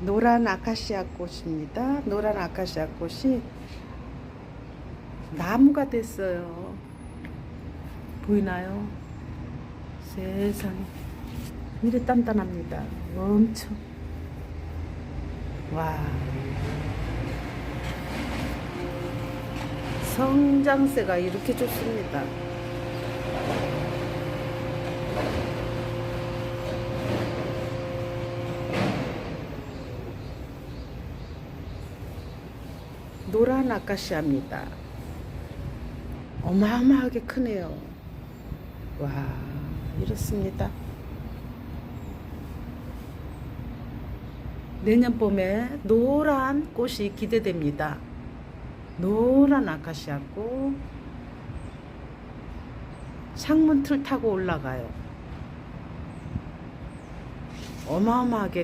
노란 아카시아 꽃입니다. 노란 아카시아 꽃이 나무가 됐어요. 보이나요? 세상에. 이래 단단합니다. 엄청. 와. 성장세가 이렇게 좋습니다. 노란 아카시아입니다. 어마어마하게 크네요. 와, 이렇습니다. 내년 봄에 노란 꽃이 기대됩니다. 노란 아카시아 꽃. 창문 틀 타고 올라가요. 어마어마하게